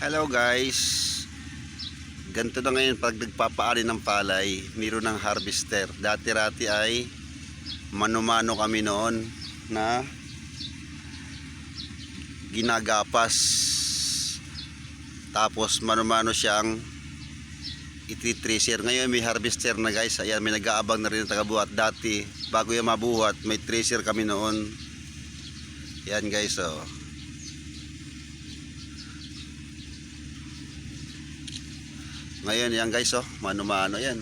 Hello guys. Ganito na ngayon pag nagpapaari ng palay Meron ng harvester. Dati-rati ay Mano-mano kami noon Na Ginagapas. Tapos mano-mano siyang Iti-tracer Ngayon may harvester na guys. Ayan may nag-aabang na rin ng tagabuhat. Dati bago yung mabuhat May tracer kami noon. Yan guys oh Ngayon yan guys oh, mano-mano yan.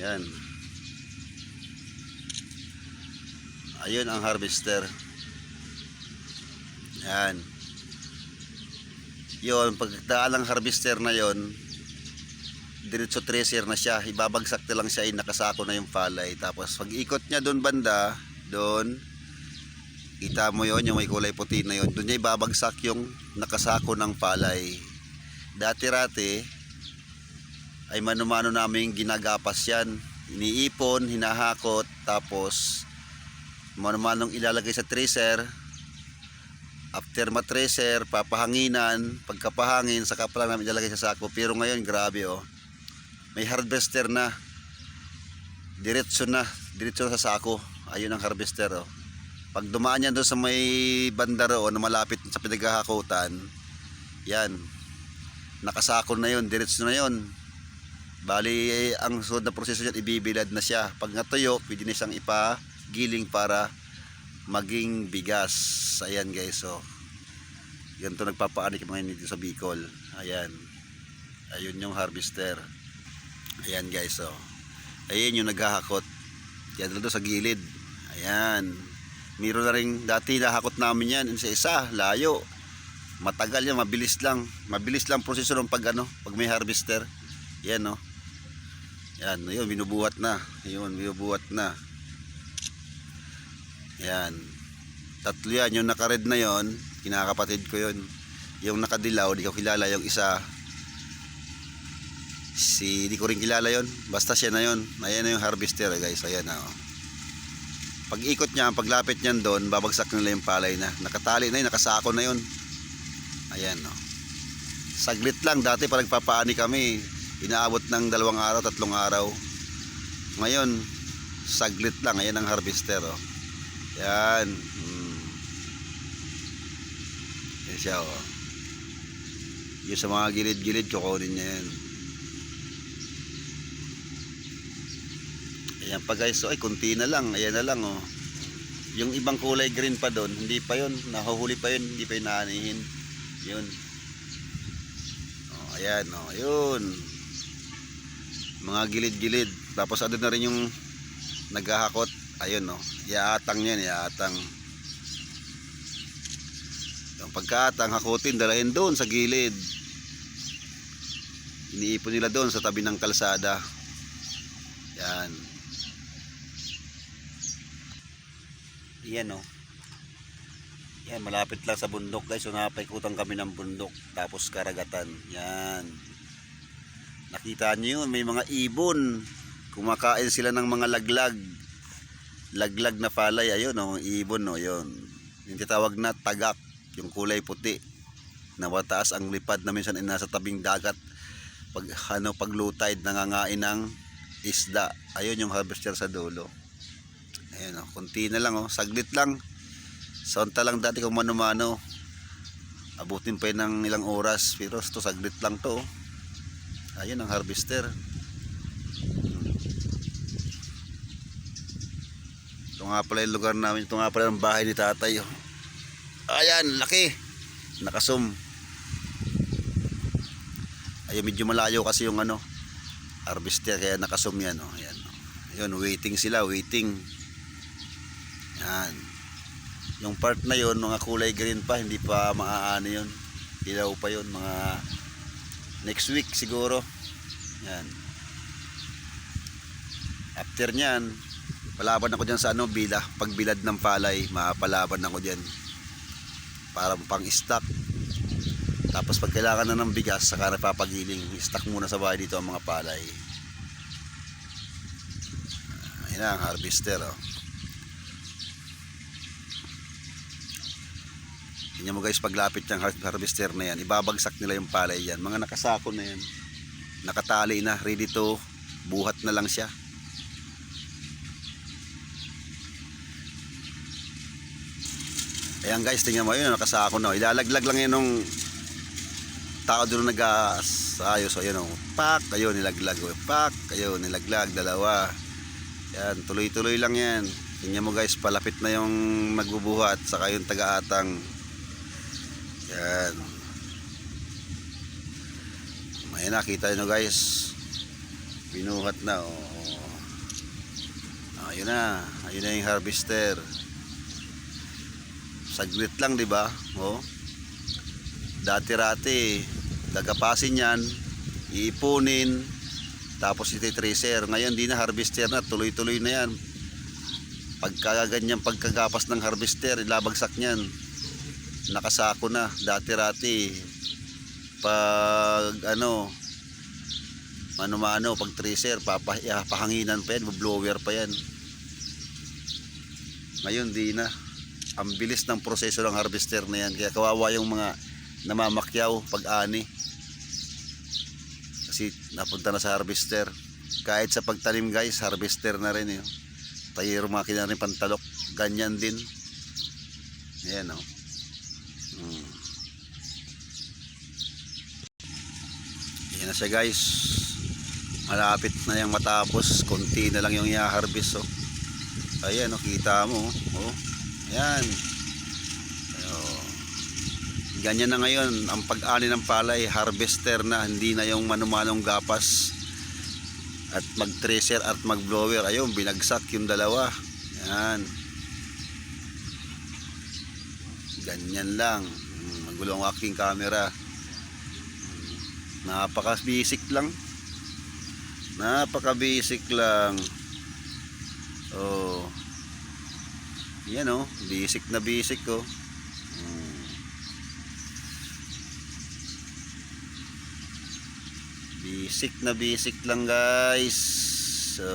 Yan. Ayun ang harvester. Yan. Yon, pagkadaan ng harvester na yon, diretso tracer na siya. Ibabagsak na lang siya, ay nakasako na yung palay. Tapos pag ikot niya doon banda, doon, kita mo yon yung may kulay puti na yon. Doon niya ibabagsak yung nakasako ng palay dati-rati ay mano-mano namin ginagapas yan. Iniipon, hinahakot, tapos mano-manong ilalagay sa tracer. After matracer, papahanginan, pagkapahangin, saka pa lang namin ilalagay sa sako. Pero ngayon, grabe oh. May harvester na. Diretso na, diretso na sa sako. Ayun ang harvester oh. Pag dumaan yan doon sa may banda roon na malapit sa pinaghahakutan, yan, nakasakol na yun, diretso na yun. Bali, eh, ang sunod na proseso niyan, ibibilad na siya. Pag natuyo, pwede na siyang ipagiling para maging bigas. Ayan guys, so. Ganito nagpapaani mga dito sa Bicol. Ayan. Ayun yung harvester. Ayan guys, so. Ayan yung naghahakot. Yan doon sa gilid. Ayan. Meron na rin, dati nahakot namin yan, isa isa, layo matagal yan, mabilis lang. Mabilis lang proseso ng pag ano, pag may harvester. Yan no. Yan, yun binubuhat na. Yun, binubuhat na. Yan. Tatlo yan, yung naka-red na yon, kinakapatid ko yon. Yung nakadilaw, di ko kilala yung isa. Si, di ko rin kilala yon. Basta siya na yon. Ayan na yung harvester guys. Ayan na oh. Pag ikot niya, paglapit niyan doon, babagsak nila yung palay na. Nakatali na yun, nakasako na yun. Ayan no. Saglit lang dati pa nagpapaani kami. Inaabot ng dalawang araw, tatlong araw. Ngayon, saglit lang. Ayan ang harvester oh. Yan. Hmm. Yan siya oh. Yung sa mga gilid-gilid, kukunin niya yan. Ayan pa guys, oh, ay kunti na lang. Ayan na lang oh. Yung ibang kulay green pa doon, hindi pa yun. Nahuhuli pa yun, hindi pa yun naanihin yun. Oh, ayan oh, yun. Mga gilid-gilid. Tapos ano na rin yung naghahakot. Ayun oh, yaatang yan yaatang. Yung pagkaatang hakutin dalahin doon sa gilid. Iniipon nila doon sa tabi ng kalsada. Yan. Yan oh yan, malapit lang sa bundok guys. So napaikutan kami ng bundok. Tapos karagatan. Yan. Nakita nyo yun, may mga ibon. Kumakain sila ng mga laglag. Laglag na palay. Ayun, oh, ibon, no, yun. Yung titawag na tagak. Yung kulay puti. Na mataas ang lipad na minsan ay nasa tabing dagat. Pag, ano, paglutide, nangangain ng isda. Ayun yung harvester sa dulo. Ayun, oh, kunti na lang, oh, saglit lang. Sonta lang dati kung mano-mano. Abutin pa yun ng ilang oras. Pero ito saglit lang to. Ayun ang harvester. Ito nga pala yung lugar namin. Ito nga pala ang bahay ni tatay. oh. Ayan, laki. Nakasum. Ayun, medyo malayo kasi yung ano, harvester. Kaya nakasum yan. Oh. Ayan, oh. Ayun, waiting sila, waiting. Yan. Yung part na yon mga kulay green pa, hindi pa maaano yun. Dilaw pa yun, mga next week siguro. Yan. After nyan, palaban ako dyan sa ano, bila, pagbilad ng palay, mapalaban ako dyan. Para pang stock. Tapos pag kailangan na ng bigas, saka napapagiling, stock muna sa bahay dito ang mga palay. Ayan na, ang harvester oh. Tingnan mo guys, paglapit ng har- harvester na yan, ibabagsak nila yung palay yan. Mga nakasako na yan. Nakatali na, ready to buhat na lang siya. Ayan guys, tingnan mo yun, nakasako na. Ilalaglag lang yun nung tao doon nag-aayos. Ayun o, pak, ayun, nilaglag. o, Pak, ayun, nilaglag, dalawa. Yan, tuloy-tuloy lang yan. Tingnan mo guys, palapit na yung magbubuhat, saka yung taga-atang. Yan. Ayan na, kita nyo guys. Binuhat na, oh. Ayun na, ayun na yung harvester. Saglit lang, di ba? Oh. Dati-rati, gagapasin yan, iipunin, tapos iti-tracer. Ngayon, di na harvester na, tuloy-tuloy na yan. Pagka ganyan pagkagapas ng harvester, ilabagsak niyan. Nakasako na, dati-rati. Pag ano, mano-mano, pag tracer, papa, ah, pa yan, blower pa yan. Ngayon, di na ang bilis ng proseso ng harvester na yan. Kaya kawawa yung mga namamakyaw pag ani. Kasi napunta na sa harvester. Kahit sa pagtanim guys, harvester na rin yun. Tayo makina rin pantalok. Ganyan din. Ayan o. Hmm. Ayan na siya guys. Malapit na yung matapos. Konti na lang yung i-harvest oh. Ayan o, kita mo oh. Ayan. Oh. Ganyan na ngayon ang pag-ani ng palay, harvester na, hindi na yung manumanong gapas at mag-tracer at mag-blower. Ayun, binagsak yung dalawa. Yan. Ganyan lang. Hmm, Magulo ang aking camera. Napaka-basic lang. Napaka-basic lang. Oh. Yan oh, basic na basic oh. Hmm. Basic na basic lang guys. So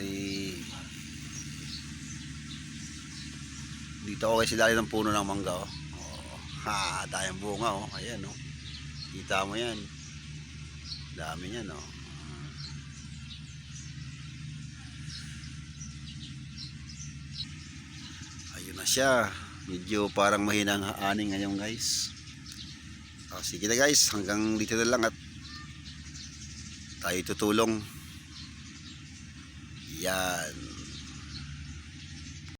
Bali Dito ako kasi dali ng puno ng mangga oh. oh. Ha, tayong bunga oh. Ayan oh. Kita mo yan. Dami niyan oh. Ayun na siya. Medyo parang mahinang ani ngayon guys. Oh, sige na guys, hanggang dito na lang at tayo tutulong. Yan.